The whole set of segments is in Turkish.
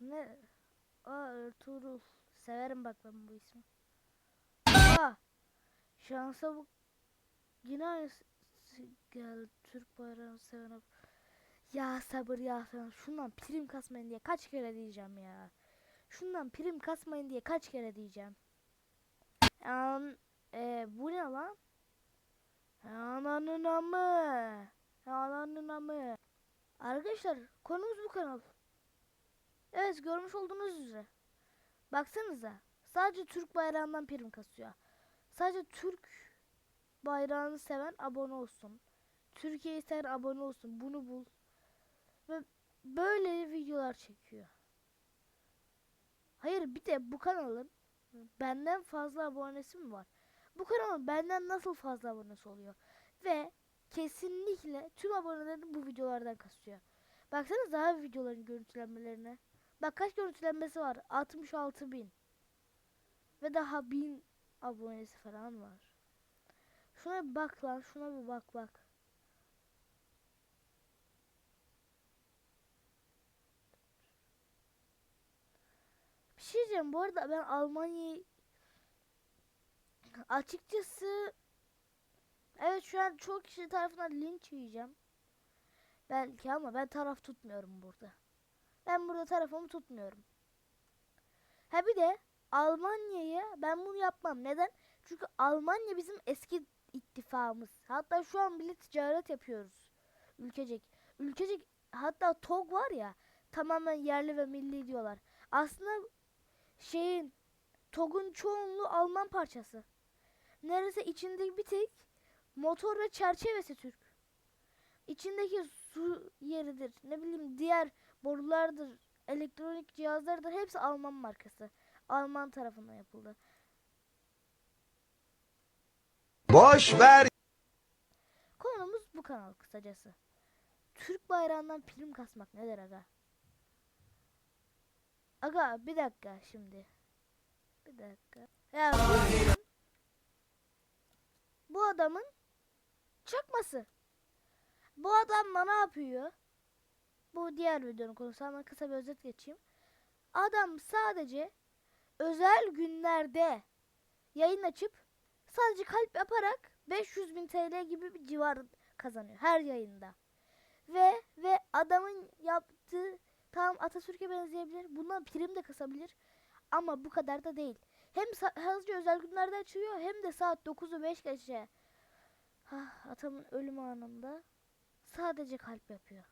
Ne? Aa Ertuğrul. Severim bak ben bu ismi. Aa! Şansa bu yine aynısı geldi. Türk bayrağını seven Ya sabır ya sabır. Şundan prim kasmayın diye kaç kere diyeceğim ya. Şundan prim kasmayın diye kaç kere diyeceğim. An e, bu ne lan? Ananın amı. Ananın amı. Arkadaşlar konumuz bu kanal. Evet görmüş olduğunuz üzere. Baksanıza. Sadece Türk bayrağından prim kasıyor. Sadece Türk bayrağını seven abone olsun. Türkiye'yi seven abone olsun. Bunu bul. Ve böyle videolar çekiyor. Hayır bir de bu kanalın benden fazla abonesi mi var? Bu kanalın benden nasıl fazla abonesi oluyor? Ve kesinlikle tüm abonelerini bu videolardan kasıyor. Baksanıza daha videoların görüntülenmelerine. Bak kaç görüntülenmesi var? 66 bin. Ve daha bin abonesi falan var. Şuna bir bak lan. Şuna bir bak bak. Bir şey diyeceğim. Bu arada ben Almanya'yı açıkçası evet şu an çok kişi tarafından linç yiyeceğim. Belki ama ben taraf tutmuyorum burada. Ben burada tarafımı tutmuyorum. Ha bir de Almanya'ya ben bunu yapmam. Neden? Çünkü Almanya bizim eski ittifakımız. Hatta şu an bile ticaret yapıyoruz. Ülkecek. Ülkecek hatta TOG var ya tamamen yerli ve milli diyorlar. Aslında şeyin TOG'un çoğunluğu Alman parçası. Neredeyse içindeki bir tek motor ve çerçevesi Türk. İçindeki su yeridir. Ne bileyim diğer borulardır, elektronik cihazlardır hepsi Alman markası. Alman tarafından yapıldı. Boş ver Konumuz bu kanal kısacası. Türk bayrağından prim kasmak nedir aga? Aga bir dakika şimdi. Bir dakika. Ya bu adamın, bu adamın çakması. Bu adam da ne yapıyor? Bu diğer videonun konusu ama kısa bir özet geçeyim. Adam sadece özel günlerde yayın açıp sadece kalp yaparak 500 bin TL gibi bir civar kazanıyor her yayında. Ve ve adamın yaptığı tam Atatürk'e benzeyebilir. Bundan prim de kasabilir. Ama bu kadar da değil. Hem sadece özel günlerde açıyor hem de saat 9'u 5 geçe. Ah, atamın ölüm anında sadece kalp yapıyor.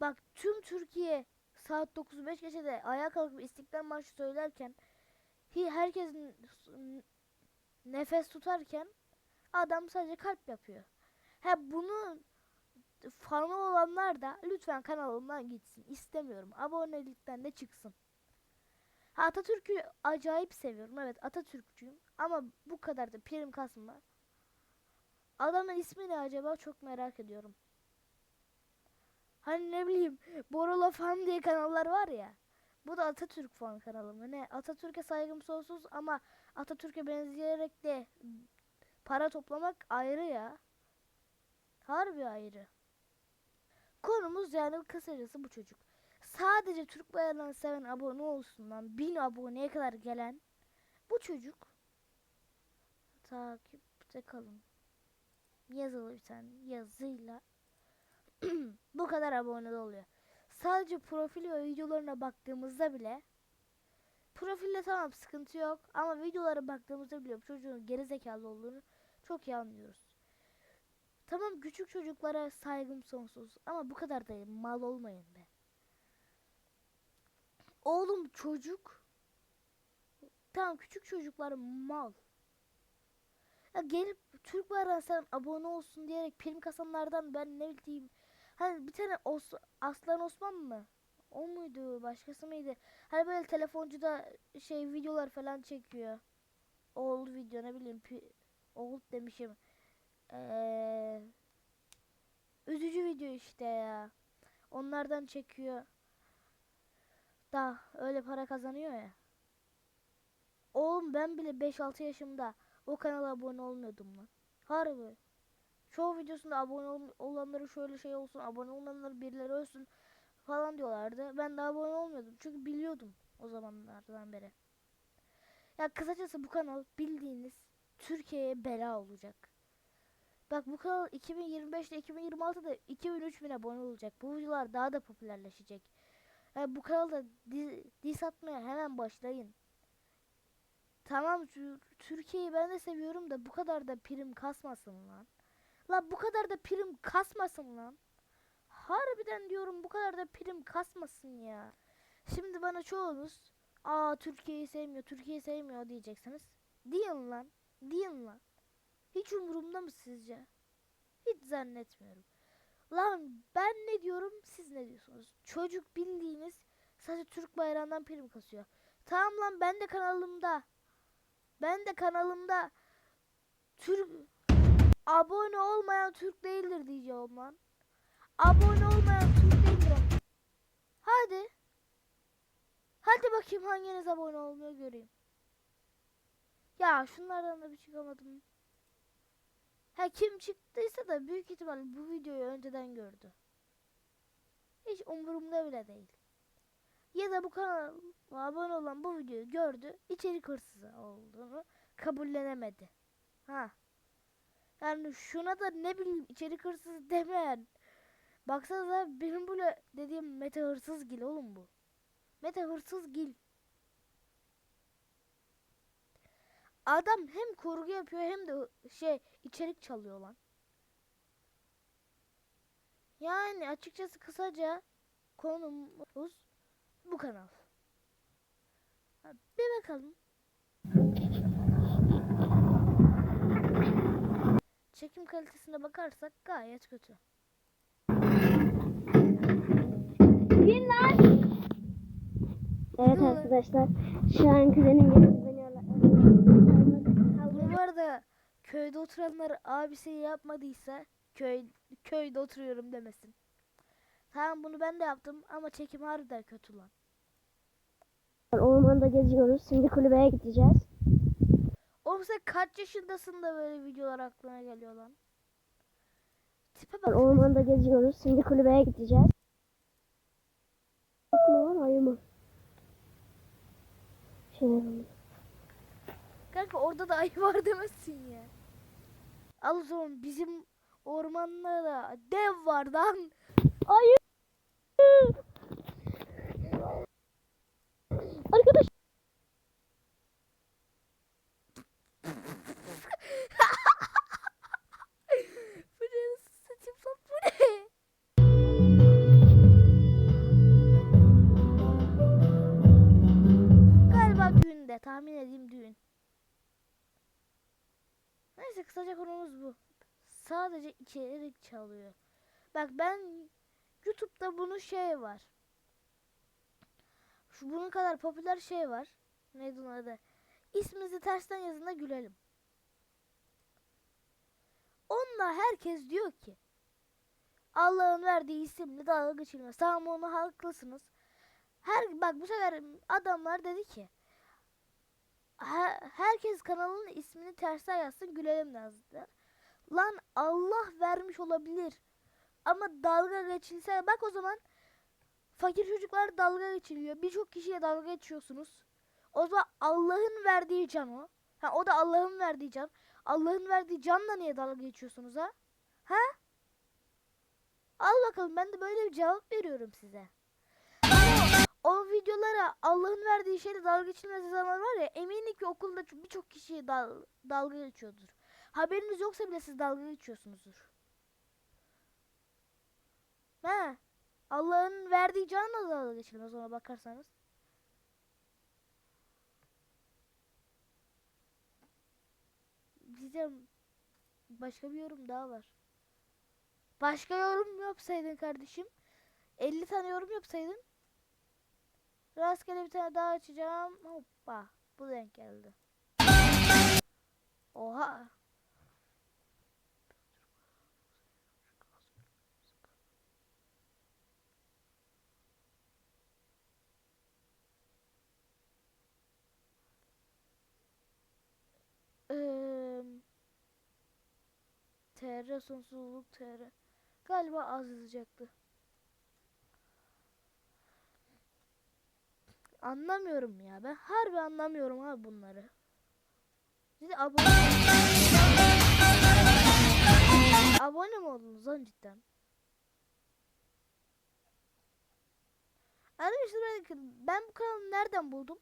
Bak tüm Türkiye saat 9'u 5 geçede ayağa kalkıp İstiklal Marşı söylerken herkes nefes tutarken adam sadece kalp yapıyor. Ha bunu fanı olanlar da lütfen kanalımdan gitsin. İstemiyorum. Abonelikten de çıksın. Atatürk'ü acayip seviyorum. Evet Atatürkçüyüm. Ama bu kadar da prim kasma. Adamın ismi ne acaba çok merak ediyorum. Hani ne bileyim Borola fan diye kanallar var ya. Bu da Atatürk fan kanalı mı ne? Atatürk'e saygım sonsuz ama Atatürk'e benzeyerek de para toplamak ayrı ya. Harbi ayrı. Konumuz yani kısacası bu çocuk. Sadece Türk bayrağını seven abone olsun lan. Bin aboneye kadar gelen bu çocuk takipte kalın. Yazılı bir tane yazıyla bu kadar abone oluyor. Sadece profili ve videolarına baktığımızda bile profilde tamam sıkıntı yok ama videolara baktığımızda bu çocuğun gerizekalı olduğunu çok iyi anlıyoruz. Tamam küçük çocuklara saygım sonsuz ama bu kadar da mal olmayın be. Oğlum çocuk. Tamam küçük çocuklar mal. Ya gelip Türk bayrağına sen abone olsun diyerek prim kasanlardan ben ne bileyim. Hani bir tane Os Aslan Osman mı? O muydu? Başkası mıydı? Hani böyle telefoncuda şey videolar falan çekiyor. Old video ne bileyim. Old demişim. Eee üzücü video işte ya. Onlardan çekiyor. Da öyle para kazanıyor ya. Oğlum ben bile 5-6 yaşımda o kanala abone olmuyordum lan. Harbi. Çoğu videosunda abone ol- olanları şöyle şey olsun, abone olanları birileri ölsün. falan diyorlardı. Ben de abone olmuyordum. Çünkü biliyordum o zamanlardan beri. Ya kısacası bu kanal bildiğiniz Türkiye'ye bela olacak. Bak bu kanal 2025'te 2026'da 2000-3000 abone olacak. Bu videolar daha da popülerleşecek. Yani bu kanalda di- diss atmaya hemen başlayın. Tamam Tür- Türkiye'yi ben de seviyorum da bu kadar da prim kasmasın lan. Lan bu kadar da prim kasmasın lan. Harbiden diyorum bu kadar da prim kasmasın ya. Şimdi bana çoğunuz aa Türkiye'yi sevmiyor, Türkiye'yi sevmiyor diyeceksiniz. Diyin lan. Diyin lan. Hiç umurumda mı sizce? Hiç zannetmiyorum. Lan ben ne diyorum siz ne diyorsunuz? Çocuk bildiğiniz sadece Türk bayrağından prim kasıyor. Tamam lan ben de kanalımda ben de kanalımda Türk abone olmayan Türk değildir diyeceğim lan. Abone olmayan Türk değildir. Hadi. Hadi bakayım hanginiz abone olmuyor göreyim. Ya şunlardan da bir çıkamadım. Ha kim çıktıysa da büyük ihtimal bu videoyu önceden gördü. Hiç umurumda bile değil. Ya da bu kanala abone olan bu videoyu gördü, içerik hırsızı olduğunu kabullenemedi. Ha. Yani şuna da ne bileyim içerik hırsızı demeyen. Baksanıza benim böyle dediğim Mete hırsız gil oğlum bu. Mete hırsız gil. Adam hem kurgu yapıyor hem de şey içerik çalıyor lan. Yani açıkçası kısaca konumuz bu kanal. Bir bakalım. Çekim kalitesine bakarsak gayet kötü. Evet Yok. arkadaşlar şu an kuzenim gelip beni Bu arada köyde oturanlar abisi yapmadıysa köy köyde oturuyorum demesin. Tamam bunu ben de yaptım ama çekim harbiden kötü lan. Ormanda geziyoruz. Şimdi kulübeye gideceğiz. Sen kaç yaşındasın da böyle videolar aklına geliyor lan? Tipe bak. Ormanda geziyoruz. Şimdi kulübeye gideceğiz. Bak mı var ayı mı? Şey. Kanka orada da ayı var demezsin ya. Al zaman bizim ormanlarda dev var lan. Ayı! Arkadaş kısaca konumuz bu. Sadece içerik çalıyor. Bak ben YouTube'da bunu şey var. Şu bunun kadar popüler şey var. Neydi onun adı? İsminizi tersten yazın da gülelim. Onunla herkes diyor ki Allah'ın verdiği isimle dalga geçilmez. Tamam onu haklısınız. Her bak bu sefer adamlar dedi ki "Her- herkes kanalının ismini tersten yazsın gülelim yazdı. Lan Allah vermiş olabilir. Ama dalga geçilse bak o zaman fakir çocuklar dalga geçiliyor. Birçok kişiye dalga geçiyorsunuz. O zaman Allah'ın verdiği can o. Ha, o da Allah'ın verdiği can. Allah'ın verdiği canla niye dalga geçiyorsunuz ha? Ha? Al bakalım ben de böyle bir cevap veriyorum size. O, videolara Allah'ın verdiği şeyle dalga geçilmesi zaman var ya eminim ki okulda birçok kişi dal, dalga geçiyordur. Haberiniz yoksa bile siz dalga geçiyorsunuzdur. He? Allah'ın verdiği canla dalga geçilmez ona bakarsanız. Diyeceğim başka bir yorum daha var. Başka yorum yapsaydın kardeşim. 50 tane yorum yapsaydın. Rastgele bir tane daha açacağım. Hoppa. Bu denk geldi. Oha. Eee TR sonsuzluk TR. Galiba az yazacaktı. Anlamıyorum ya. Ben harbi anlamıyorum abi bunları. Siz abone Abone mi oldunuz lan cidden? Arkadaşlar ben, bu kanalı nereden buldum?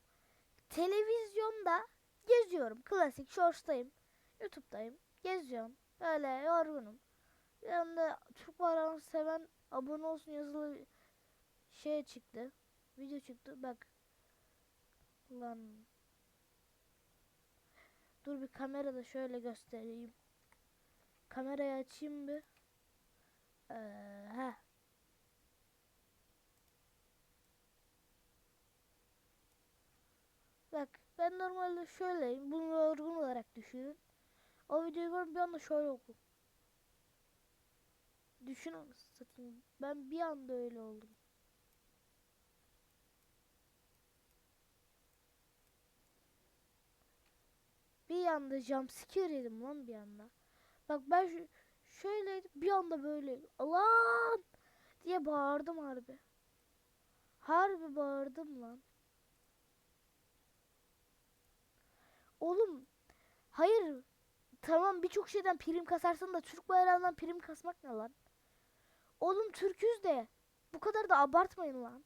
Televizyonda geziyorum. Klasik Shorts'tayım. YouTube'dayım. Geziyorum. Böyle yorgunum. Anda Türk bayrağını seven abone olsun yazılı şey çıktı. Video çıktı. Bak. Lan. Dur bir kamerada şöyle göstereyim. Kamerayı açayım bir. Ee, heh. Bak ben normalde şöyleyim. Bunu yorgun olarak düşünün. O videoyu görüp bir anda şöyle oldum. Düşün anasını satayım. Ben bir anda öyle oldum. Bir anda jumpscare yedim lan bir anda. Bak ben şöyleydim bir anda böyle lan diye bağırdım harbi. Harbi bağırdım lan. Oğlum hayır tamam birçok şeyden prim kasarsın da Türk bayrağından prim kasmak ne lan? Oğlum Türküz de bu kadar da abartmayın lan.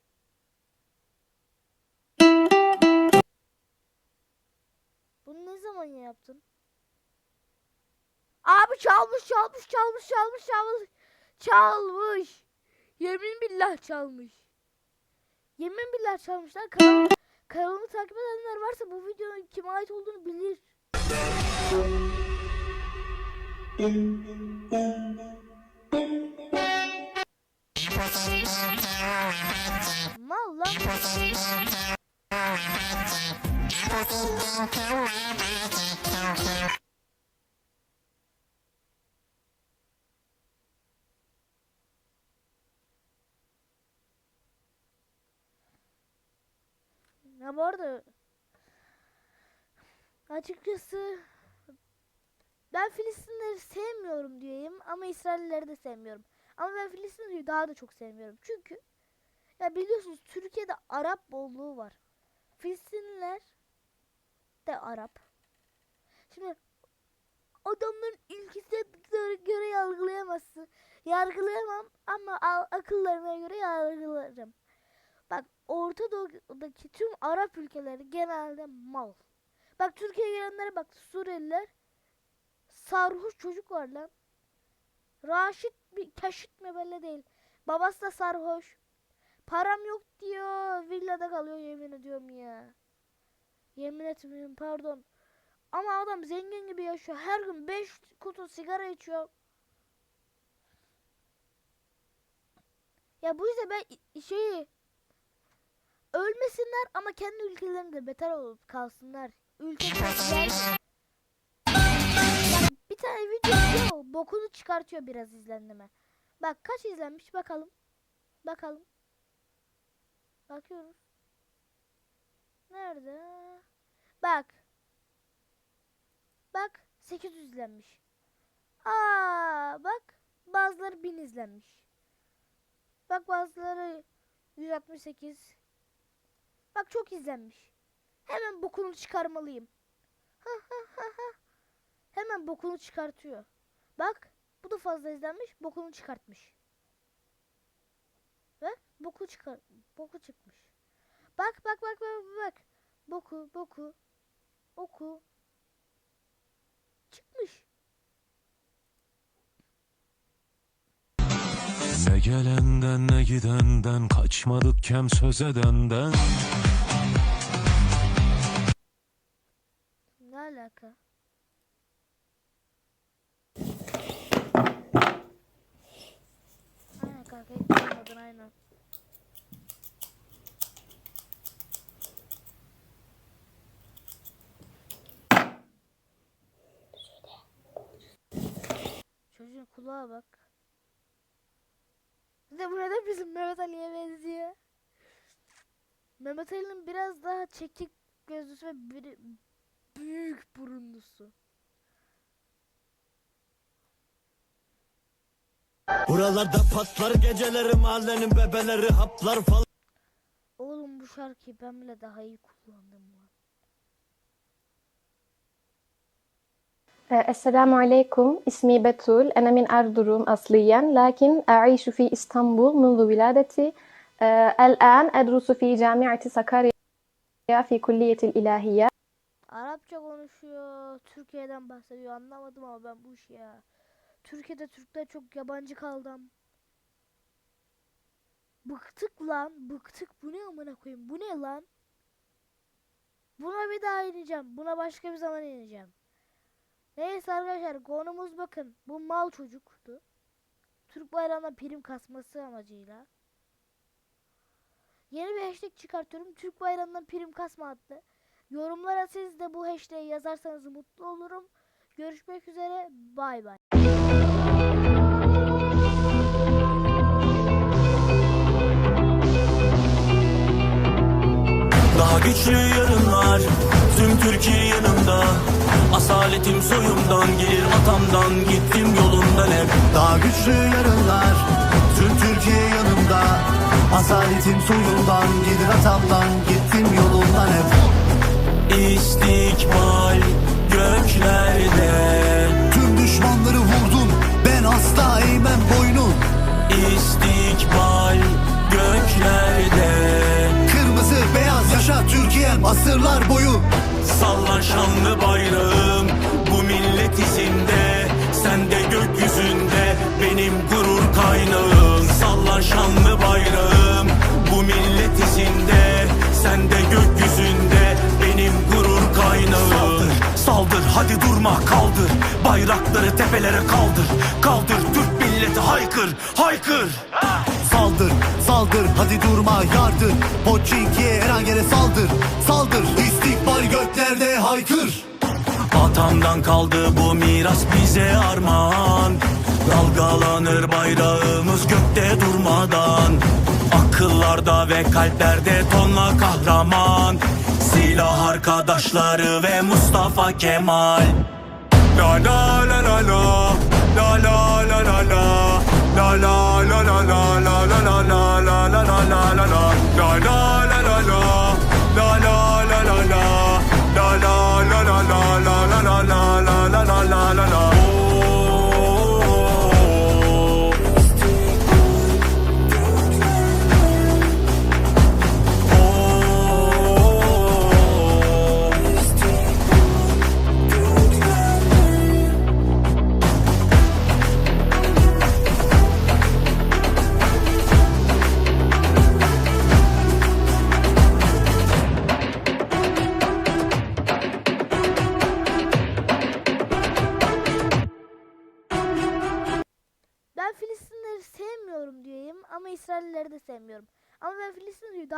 Yaptın? Abi çalmış çalmış çalmış çalmış çalmış çalmış. Yemin billah çalmış. Yemin billah çalmışlar. Kanal, kanalımı takip edenler varsa bu videonun kime ait olduğunu bilir. Mal lan. Ya bu arada açıkçası ben Filistinleri sevmiyorum diyeyim ama İsraillileri de sevmiyorum. Ama ben Filistinleri daha da çok sevmiyorum. Çünkü ya biliyorsunuz Türkiye'de Arap bolluğu var. Filistinliler de Arap. Şimdi adamların ülkesine göre yargılayamazsın. Yargılayamam ama akıllarına göre yargılarım. Bak Orta Doğu'daki tüm Arap ülkeleri genelde mal. Bak Türkiye'ye gelenlere bak Suriyeliler sarhoş çocuk var lan. Raşit bir kaşıt mı belli değil. Babası da sarhoş. Param yok diyor. Villada kalıyor yemin ediyorum ya. Yemin etmiyorum pardon. Ama adam zengin gibi yaşıyor. Her gün 5 kutu sigara içiyor. Ya bu yüzden ben şeyi ölmesinler ama kendi ülkelerinde beter olup kalsınlar. Ülkeler bir tane video izliyor, bokunu çıkartıyor biraz izlenme. Bak kaç izlenmiş bakalım. Bakalım. Bakıyoruz. Nerede? Bak. Bak 800 izlenmiş. Aa bak bazıları 1000 izlenmiş. Bak bazıları 168. Bak çok izlenmiş. Hemen bokunu çıkarmalıyım. Hemen bokunu çıkartıyor. Bak bu da fazla izlenmiş bokunu çıkartmış. Ve boku çıkar boku çıkmış. Bak bak bak bak bak. Boku boku oku çıkmış. Ne gelenden ne gidenden kaçmadık kem söz edenden Ne alaka? Aynen kanka hiç duymadın aynen. Çocuğun kulağa bak. Bir de bu neden bizim Mehmet Ali'ye benziyor? Mehmet Ali'nin biraz daha çekik gözlüsü ve biri, büyük burunlusu. Buralarda patlar geceleri mahallenin bebeleri haplar falan. Oğlum bu şarkıyı ben bile daha iyi kullandım lan. السلام عليكم اسمي بتول أنا من أردروم أصليا لكن أعيش في إسطنبول منذ ولادتي آه، الآن أدرس في جامعة سكاريا في كلية الإلهية Arapça konuşuyor. Türkiye'den bahsediyor. Anlamadım ama ben bu işi ya. Türkiye'de Türkler çok yabancı kaldım. Bıktık lan. Bıktık. Bu ne amına koyayım? Bu ne lan? Buna bir daha ineceğim. Buna başka bir zaman ineceğim. Neyse arkadaşlar konumuz bakın. Bu mal çocuktu. Türk bayrağına prim kasması amacıyla. Yeni bir hashtag çıkartıyorum. Türk bayrağından prim kasma adlı. Yorumlara siz de bu hashtag'i yazarsanız mutlu olurum. Görüşmek üzere. Bay bay. Daha güçlü yarınlar Tüm Türkiye yanımda Asaletim soyumdan gelir atamdan Gittim yolundan hep Daha güçlü yarınlar Tüm Türkiye yanımda Asaletim soyundan Gelir atamdan Gittim yolundan hep. İstikbal göklerde. Tüm düşmanları vurdum Ben asla eğmem boynu. İstikbal göklerde. Kırmızı beyaz yaşa Türkiye'm asırlar boyu. Sallan şanlı bayrağım Bu millet izinde Sen de gökyüzünde Benim gurur kaynağım Sallan şanlı bayrağım Bu millet izinde Sen de gökyüzünde Benim gurur kaynağım. Saldır, saldır hadi durma kaldır. Bayrakları tepelere kaldır. Kaldır Türk milleti haykır Haykır. Saldır, saldır, hadi durma yardır. Poçinki'ye her an yere saldır Saldır, istikbal göklerde haykır. Atamdan kaldı bu miras bize armağan Dalgalanır bayrağımız gökte durmadan Akıllarda ve kalplerde tonla kahraman Silah arkadaşları ve Mustafa Kemal La la la la la La la la la la La la la la la La la la la la La la la la la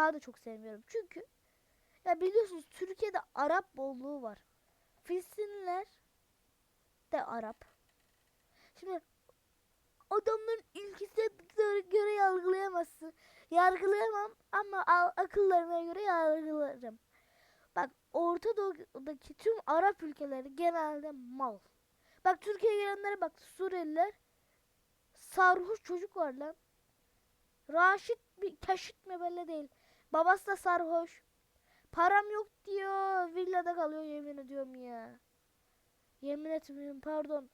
daha da çok sevmiyorum. Çünkü ya biliyorsunuz Türkiye'de Arap bolluğu var. Filistinliler de Arap. Şimdi adamların ülkesine göre yargılayamazsın. Yargılayamam ama a- akıllarına göre yargılarım. Bak Orta Doğu'daki tüm Arap ülkeleri genelde mal. Bak Türkiye'ye gelenlere bak Suriyeliler sarhoş çocuk var lan. Raşit bir kaşıt mı belli değil. Babası da sarhoş. Param yok diyor. Villada kalıyor yemin ediyorum ya. Yemin etmiyorum pardon.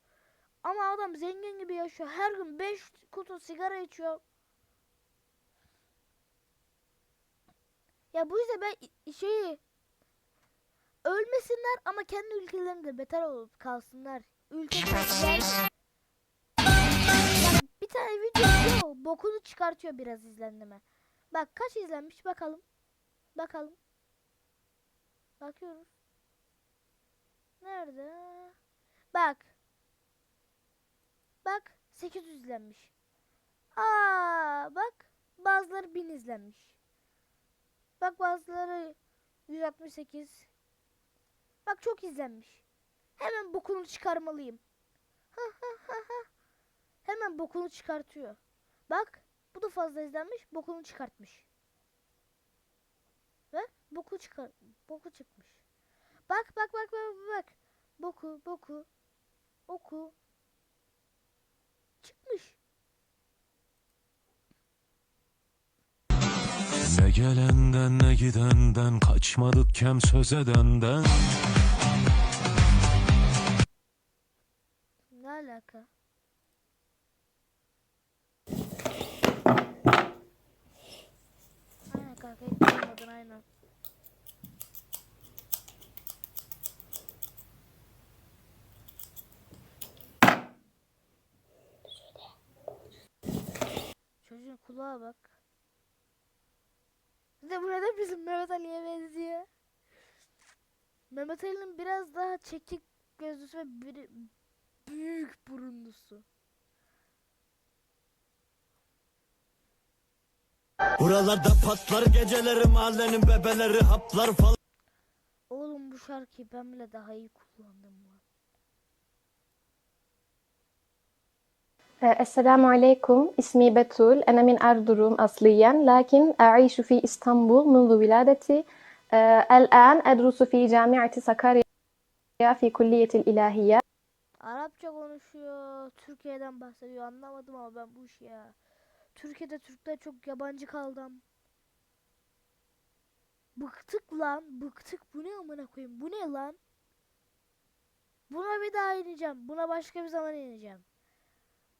Ama adam zengin gibi yaşıyor. Her gün 5 kutu sigara içiyor. Ya bu yüzden ben şeyi ölmesinler ama kendi ülkelerinde beter olup kalsınlar. Ülke bir tane video bokunu çıkartıyor biraz izlenme. Bak kaç izlenmiş bakalım. Bakalım. Bakıyoruz. Nerede? Bak. Bak 800 izlenmiş. Aa bak bazıları 1000 izlenmiş. Bak bazıları 168. Bak çok izlenmiş. Hemen bokunu çıkarmalıyım. Hemen bokunu çıkartıyor. Bak bu da fazla izlenmiş bokunu çıkartmış. Ve boku çıkar boku çıkmış. Bak bak bak bak bak. Boku boku oku çıkmış. Ne gelenden ne gidenden Kaçmadık kem söz edenden Ne alaka? Aynen kanka hiç duymadın aynen. Çocuğun kulağa bak. Bir de burada bizim Mehmet Ali'ye benziyor. Mehmet Ali'nin biraz daha çekik gözlüsü ve biri, büyük burunlusu. Buralarda patlar geceleri mahallenin bebeleri haplar falan Oğlum bu şarkıyı ben bile daha iyi kullandım lan. السلام عليكم اسمي بتول أنا من أردروم أصليا لكن أعيش في إسطنبول منذ ولادتي آه، الآن أدرس في جامعة سكاريا في كلية الإلهيات Arapça konuşuyor. Türkiye'den bahsediyor. Anlamadım ama ben bu işi ya. Türkiye'de Türkler çok yabancı kaldım. Bıktık lan. Bıktık. Bu ne amına koyayım? Bu ne lan? Buna bir daha ineceğim. Buna başka bir zaman ineceğim.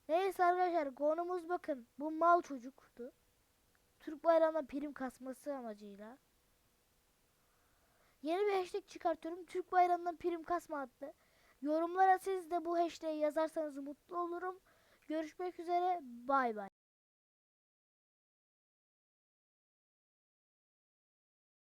Neyse arkadaşlar konumuz bakın. Bu mal çocuktu. Türk bayrağına prim kasması amacıyla. Yeni bir hashtag çıkartıyorum. Türk bayrağından prim kasma adlı. Yorumlara siz de bu hashtag'i yazarsanız mutlu olurum. Görüşmek üzere. Bay bay.